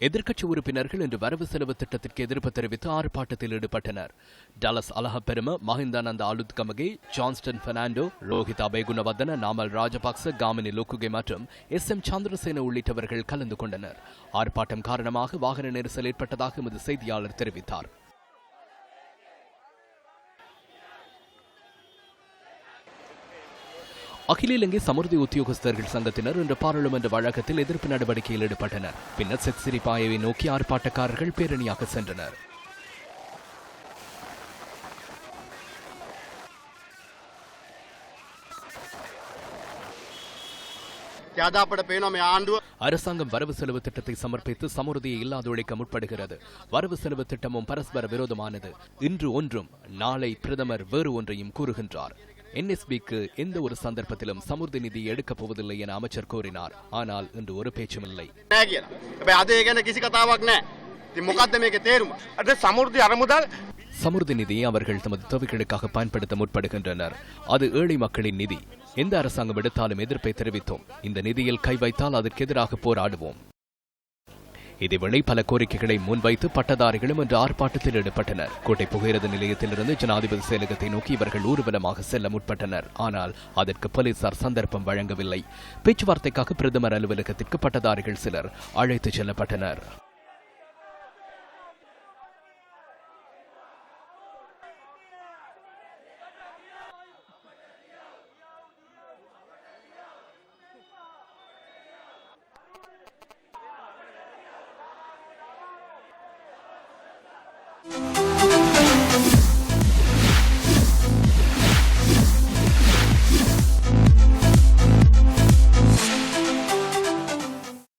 எதிர்க்கட்சி உறுப்பினர்கள் இன்று வரவு செலவு திட்டத்திற்கு எதிர்ப்பு தெரிவித்து ஆர்ப்பாட்டத்தில் ஈடுபட்டனர். டலஸ் அலஹப்பெரும மஹிந்தானந்த அலுத்கமகே ஜான்ஸ்டன் பெர்னாண்டோ ரோஹித் அபேகுணவர்தன நாமல் ராஜபக்ச காமினி லுக்குகே மற்றும் எஸ் எம் சந்திரசேன உள்ளிட்டவர்கள் கலந்து கொண்டனர். ஆர்ப்பாட்டம் காரணமாக வாகன நெரிசல் ஏற்பட்டதாக எமது செய்தியாளர் தெரிவித்தார். அகில இலங்கை சமுர்தி உத்தியோகஸ்தர்கள் சங்கத்தினர் இன்று பாராளுமன்ற வழக்கத்தில் எதிர்ப்பு நடவடிக்கையில் ஈடுபட்டனர். பின்னர் செக்சிரிபாயவை நோக்கி ஆர்ப்பாட்டக்காரர்கள் பேரணியாக சென்றனர். அரசாங்கம் வரவு செலவு திட்டத்தை சமர்ப்பித்து சமுர்த்தியை இல்லாத ஒழிக்க முற்படுகிறது. வரவு செலவு திட்டமும் பரஸ்பர விரோதமானது. இன்று ஒன்றும் நாளை பிரதமர் வேறு ஒன்றையும் கூறுகின்றார். என்எஸ்பிக்கு எந்த ஒரு சந்தர்ப்பத்திலும் சமுர்தி நிதி எடுக்க போவதில்லை என அமைச்சர் கூறினார். ஆனால் இன்று ஒரு பேச்சும் இல்லை. சமுர்தி நிதியை அவர்கள் தமது தொகைகளுக்காக பயன்படுத்த முற்படுகின்றனர். அது ஏழை மக்களின் நிதி. எந்த அரசாங்கம் எடுத்தாலும் எதிர்ப்பை தெரிவித்தோம். இந்த நிதியில் கை வைத்தால் அதற்கு எதிராக போராடுவோம். இதேவேளை பல கோரிக்கைகளை முன்வைத்து பட்டதாரிகளும் இன்று ஆர்ப்பாட்டத்தில் ஈடுபட்டனர். கோட்டை புகையிரத நிலையத்திலிருந்து ஜனாதிபதி செயலகத்தை நோக்கி இவர்கள் ஊர்வலமாக செல்ல முற்பட்டனர். ஆனால் அதற்கு போலீசார் சந்தர்ப்பம் வழங்கவில்லை. பேச்சுவார்த்தைக்காக பிரதமர் அலுவலகத்திற்கு பட்டதாரிகள் சிலர் அழைத்துச் செல்லப்பட்டனர்.